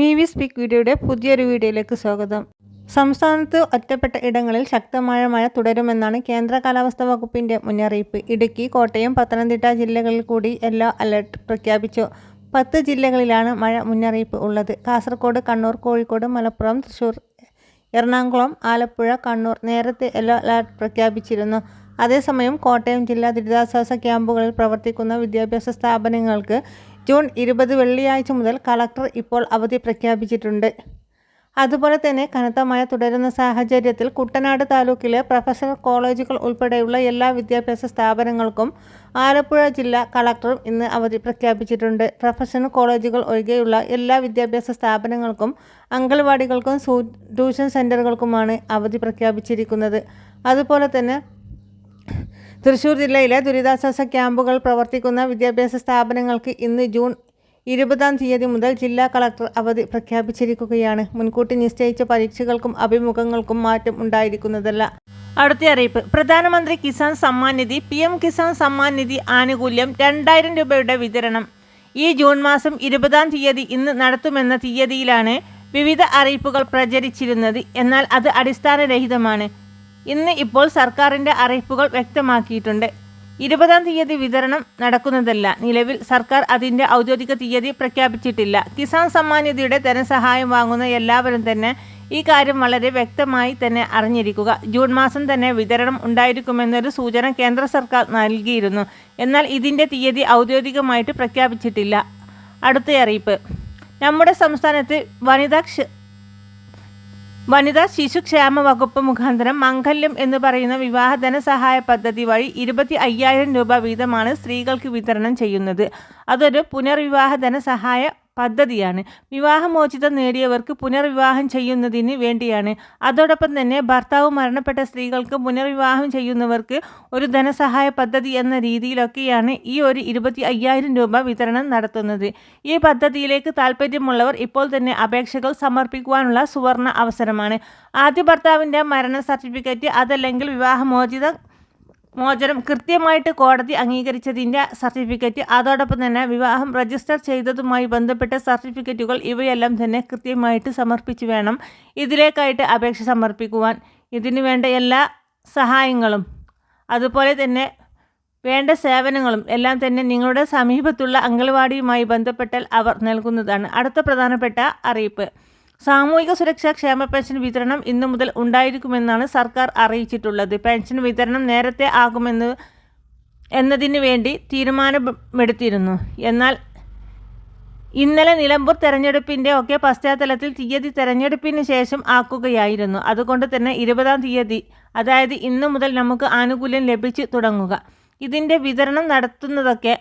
V V speak വീഡിയോയുടെ പുതിയൊരു വീഡിയോയിലേക്ക് സ്വാഗതം. സംസ്ഥാനത്ത് ഒറ്റപ്പെട്ട ഇടങ്ങളിൽ ശക്തമായ മഴ തുടരുമെന്നാണ് കേന്ദ്ര കാലാവസ്ഥാ വകുപ്പിന്റെ മുന്നറിയിപ്പ്. ഇടുക്കി കോട്ടയം പത്തനംതിട്ട ജില്ലകളിൽ കൂടി യെല്ലോ അലർട്ട് പ്രഖ്യാപിച്ചു. പത്ത് ജില്ലകളിലാണ് മഴ മുന്നറിയിപ്പ് ഉള്ളത്. കാസർഗോഡ് കണ്ണൂർ കോഴിക്കോട് മലപ്പുറം തൃശൂർ എറണാകുളം ആലപ്പുഴ കണ്ണൂർ നേരത്തെ യെല്ലോ അലർട്ട് പ്രഖ്യാപിച്ചിരുന്നു. അതേസമയം കോട്ടയം ജില്ലാ ദുരിതാശ്വാസ ക്യാമ്പുകളിൽ പ്രവർത്തിക്കുന്ന വിദ്യാഭ്യാസ സ്ഥാപനങ്ങൾക്ക് ജൂൺ ഇരുപത് വെള്ളിയാഴ്ച മുതൽ കളക്ടർ ഇപ്പോൾ അവധി പ്രഖ്യാപിച്ചിട്ടുണ്ട്. അതുപോലെ തന്നെ കനത്ത മഴ തുടരുന്ന സാഹചര്യത്തിൽ കുട്ടനാട് താലൂക്കിലെ പ്രൊഫഷണൽ കോളേജുകൾ ഉൾപ്പെടെയുള്ള എല്ലാ വിദ്യാഭ്യാസ സ്ഥാപനങ്ങൾക്കും ആലപ്പുഴ ജില്ലാ കളക്ടറും ഇന്ന് അവധി പ്രഖ്യാപിച്ചിട്ടുണ്ട്. പ്രൊഫഷണൽ കോളേജുകൾ ഒഴികെയുള്ള എല്ലാ വിദ്യാഭ്യാസ സ്ഥാപനങ്ങൾക്കും അംഗൻവാടികൾക്കും ട്യൂഷൻ സെന്ററുകൾക്കുമാണ് അവധി പ്രഖ്യാപിച്ചിരിക്കുന്നത്. അതുപോലെ തന്നെ തൃശൂർ ജില്ലയിലെ ദുരിതാശ്വാസ ക്യാമ്പുകൾ പ്രവർത്തിക്കുന്ന വിദ്യാഭ്യാസ സ്ഥാപനങ്ങൾക്ക് ഇന്ന് ജൂൺ ഇരുപതാം തീയതി മുതൽ ജില്ലാ കളക്ടർ അവധി പ്രഖ്യാപിച്ചിരിക്കുകയാണ്. മുൻകൂട്ടി നിശ്ചയിച്ച പരീക്ഷകൾക്കും അഭിമുഖങ്ങൾക്കും മാറ്റം ഉണ്ടായിരിക്കുന്നതല്ല. അടുത്ത അറിയിപ്പ്. പ്രധാനമന്ത്രി കിസാൻ സമ്മാൻ നിധി പി എം കിസാൻ സമ്മാൻ നിധി ആനുകൂല്യം രണ്ടായിരം രൂപയുടെ വിതരണം. ഈ ജൂൺ മാസം ഇരുപതാം തീയതി ഇന്ന് നടത്തുമെന്ന തീയതിയിലാണ് വിവിധ അറിയിപ്പുകൾ പ്രചരിച്ചിരുന്നത്. എന്നാൽ അത് അടിസ്ഥാനരഹിതമാണ്. ഇന്ന് ഇപ്പോൾ സർക്കാരിന്റെ അറിയിപ്പുകൾ വ്യക്തമാക്കിയിട്ടുണ്ട്. ഇരുപതാം തീയതി വിതരണം നടക്കുന്നതല്ല. നിലവിൽ സർക്കാർ അതിന്റെ ഔദ്യോഗിക തീയതി പ്രഖ്യാപിച്ചിട്ടില്ല. കിസാൻ സമ്മാൻ നിധിയുടെ ധനസഹായം വാങ്ങുന്ന എല്ലാവരും തന്നെ ഈ കാര്യം വളരെ വ്യക്തമായി തന്നെ അറിഞ്ഞിരിക്കുക. ജൂൺ മാസം തന്നെ വിതരണം ഉണ്ടായിരിക്കുമെന്നൊരു സൂചന കേന്ദ്ര സർക്കാർ നൽകിയിരുന്നു. എന്നാൽ ഇതിന്റെ തീയതി ഔദ്യോഗികമായിട്ട് പ്രഖ്യാപിച്ചിട്ടില്ല. അടുത്ത അറിയിപ്പ്. നമ്മുടെ സംസ്ഥാനത്ത് വനിതാ വനിതാ ശിശുക്ഷേമ വകുപ്പ് മുഖാന്തരം മംഗല്യം എന്ന് പറയുന്ന വിവാഹ ധനസഹായ പദ്ധതി വഴി ഇരുപത്തി അയ്യായിരം രൂപ വീതമാണ് സ്ത്രീകൾക്ക് വിതരണം ചെയ്യുന്നത്. അതൊരു പുനർവിവാഹ ധനസഹായ പദ്ധതിയാണ്. വിവാഹമോചിതം നേടിയവർക്ക് പുനർവിവാഹം ചെയ്യുന്നതിന് വേണ്ടിയാണ്. അതോടൊപ്പം തന്നെ ഭർത്താവ് മരണപ്പെട്ട സ്ത്രീകൾക്ക് പുനർവിവാഹം ചെയ്യുന്നവർക്ക് ഒരു ധനസഹായ പദ്ധതി എന്ന രീതിയിലൊക്കെയാണ് ഈ ഒരു ഇരുപത്തി അയ്യായിരം രൂപ വിതരണം നടത്തുന്നത്. ഈ പദ്ധതിയിലേക്ക് താല്പര്യമുള്ളവർ ഇപ്പോൾ തന്നെ അപേക്ഷകൾ സമർപ്പിക്കുവാനുള്ള സുവർണ അവസരമാണ്. ആദ്യ ഭർത്താവിന്റെ മരണ സർട്ടിഫിക്കറ്റ് അതല്ലെങ്കിൽ വിവാഹമോചിതം മോചനം കൃത്യമായിട്ട് കോടതി അംഗീകരിച്ചതിന്റെ സർട്ടിഫിക്കറ്റ്. അതോടൊപ്പം തന്നെ വിവാഹം രജിസ്റ്റർ ചെയ്തതുമായി ബന്ധപ്പെട്ട സർട്ടിഫിക്കറ്റുകൾ ഇവയെല്ലാം തന്നെ കൃത്യമായിട്ട് സമർപ്പിച്ചു വേണം. ഇതിലേക്കായിട്ട് അപേക്ഷ സമർപ്പിക്കുവാൻ. ഇതിനു വേണ്ട എല്ലാ സഹായങ്ങളും അതുപോലെ തന്നെ വേണ്ട സേവനങ്ങളും എല്ലാം തന്നെ നിങ്ങളുടെ സമീപത്തുള്ള അംഗൻവാടിയുമായി ബന്ധപ്പെട്ടാൽ അവർ നൽകുന്നതാണ്. അടുത്ത പ്രധാനപ്പെട്ട അറിയിപ്പ്. സാമൂഹിക സുരക്ഷാ ക്ഷേമ പെൻഷൻ വിതരണം ഇന്നു മുതൽ ഉണ്ടായിരിക്കുമെന്നാണ് സർക്കാർ അറിയിച്ചിട്ടുള്ളത്. പെൻഷൻ വിതരണം നേരത്തെ ആകുമെന്ന് എന്നതിന് വേണ്ടി തീരുമാനമെടുത്തിരുന്നു. എന്നാൽ ഇന്നലെ നിലമ്പൂർ തെരഞ്ഞെടുപ്പിന്റെ ഒക്കെ പശ്ചാത്തലത്തിൽ തീയതി തെരഞ്ഞെടുപ്പിന് ശേഷം ആക്കുകയായിരുന്നു. അതുകൊണ്ട് തന്നെ ഇരുപതാം തീയതി അതായത് ഇന്നു മുതൽ നമുക്ക് ആനുകൂല്യം ലഭിച്ചു തുടങ്ങുക. ഇതിന്റെ വിതരണം നടത്തുന്നതൊക്കെ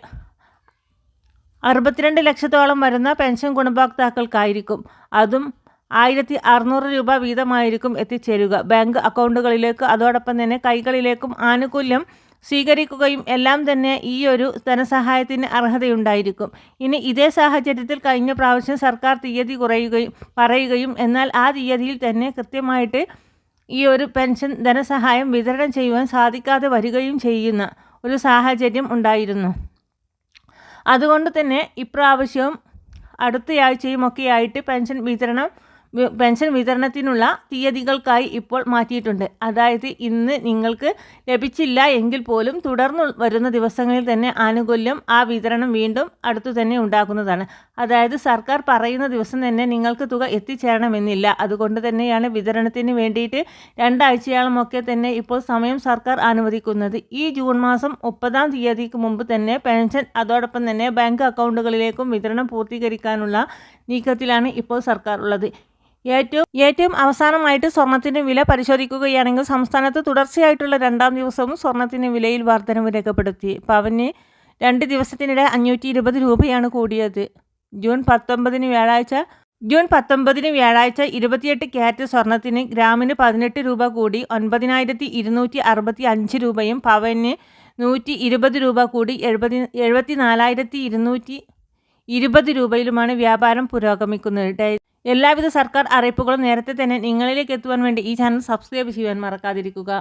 അറുപത്തിരണ്ട് ലക്ഷത്തോളം വരുന്ന പെൻഷൻ ഗുണഭോക്താക്കൾക്കായിരിക്കും. അതും ആയിരത്തി അറുന്നൂറ് രൂപ വീതമായിരിക്കും എത്തിച്ചേരുക. ബാങ്ക് അക്കൗണ്ടുകളിലേക്ക് അതോടൊപ്പം തന്നെ കൈകളിലേക്കും ആനുകൂല്യം സ്വീകരിക്കുകയും എല്ലാം തന്നെ ഈ ഒരു ധനസഹായത്തിന് അർഹതയുണ്ടായിരിക്കും. ഇനി ഇതേ സാഹചര്യത്തിൽ കഴിഞ്ഞ പ്രാവശ്യം സർക്കാർ തീയതി കുറയുകയും പറയുകയും എന്നാൽ ആ തീയതിയിൽ തന്നെ കൃത്യമായിട്ട് ഈ ഒരു പെൻഷൻ ധനസഹായം വിതരണം ചെയ്യുവാൻ സാധിക്കാതെ വരികയും ചെയ്യുന്ന ഒരു സാഹചര്യം ഉണ്ടായിരുന്നു. അതുകൊണ്ട് തന്നെ ഇപ്രാവശ്യവും അടുത്തയാഴ്ചയും ഒക്കെ ആയിട്ട് പെൻഷൻ വിതരണം പെൻഷൻ വിതരണത്തിനുള്ള തീയതികൾക്കായി ഇപ്പോൾ മാറ്റിയിട്ടുണ്ട്. അതായത് ഇന്ന് നിങ്ങൾക്ക് ലഭിച്ചില്ല എങ്കിൽ പോലും തുടർന്ന് വരുന്ന ദിവസങ്ങളിൽ തന്നെ ആനുകൂല്യം ആ വിതരണം വീണ്ടും അടുത്തു തന്നെ ഉണ്ടാക്കുന്നതാണ് അതായത് സർക്കാർ പറയുന്ന ദിവസം തന്നെ നിങ്ങൾക്ക് തുക എത്തിച്ചേരണമെന്നില്ല. അതുകൊണ്ട് തന്നെയാണ് വിതരണത്തിന് വേണ്ടിയിട്ട് രണ്ടാഴ്ചയോളമൊക്കെ തന്നെ ഇപ്പോൾ സമയം സർക്കാർ അനുവദിക്കുന്നത്. ഈ ജൂൺ മാസം മുപ്പതാം തീയതിക്ക് മുമ്പ് തന്നെ പെൻഷൻ അതോടൊപ്പം തന്നെ ബാങ്ക് അക്കൗണ്ടുകളിലേക്കും വിതരണം പൂർത്തീകരിക്കാനുള്ള നീക്കത്തിലാണ് ഇപ്പോൾ സർക്കാർ ഉള്ളത്. ഏറ്റവും ഏറ്റവും അവസാനമായിട്ട് സ്വർണത്തിന്റെ വില പരിശോധിക്കുകയാണെങ്കിൽ സംസ്ഥാനത്ത് തുടർച്ചയായിട്ടുള്ള രണ്ടാം ദിവസവും സ്വർണത്തിന്റെ വിലയിൽ വർധനവ് രേഖപ്പെടുത്തി. പവന് രണ്ട് ദിവസത്തിനിടെ അഞ്ഞൂറ്റി ഇരുപത് രൂപയാണ് കൂടിയത്. ജൂൺ പത്തൊമ്പതിന് വ്യാഴാഴ്ച ജൂൺ പത്തൊമ്പതിന് വ്യാഴാഴ്ച ഇരുപത്തിയെട്ട് ക്യാരറ്റ് സ്വർണത്തിന് ഗ്രാമിന് പതിനെട്ട് രൂപ കൂടി ഒൻപതിനായിരത്തി ഇരുന്നൂറ്റി അറുപത്തി അഞ്ച് രൂപയും പവന് നൂറ്റി ഇരുപത് രൂപ കൂടി എഴുപതി എഴുപത്തി നാലായിരത്തി ഇരുന്നൂറ്റി ഇരുപത് രൂപയിലുമാണ് വ്യാപാരം പുരോഗമിക്കുന്നത്. എല്ലാവിധ സർക്കാർ അറിയിപ്പുകളും നേരത്തെ തന്നെ നിങ്ങളിലേക്ക് എത്തുവാൻ വേണ്ടി ഈ ചാനൽ സബ്സ്ക്രൈബ് ചെയ്യാൻ മറക്കാതിരിക്കുക.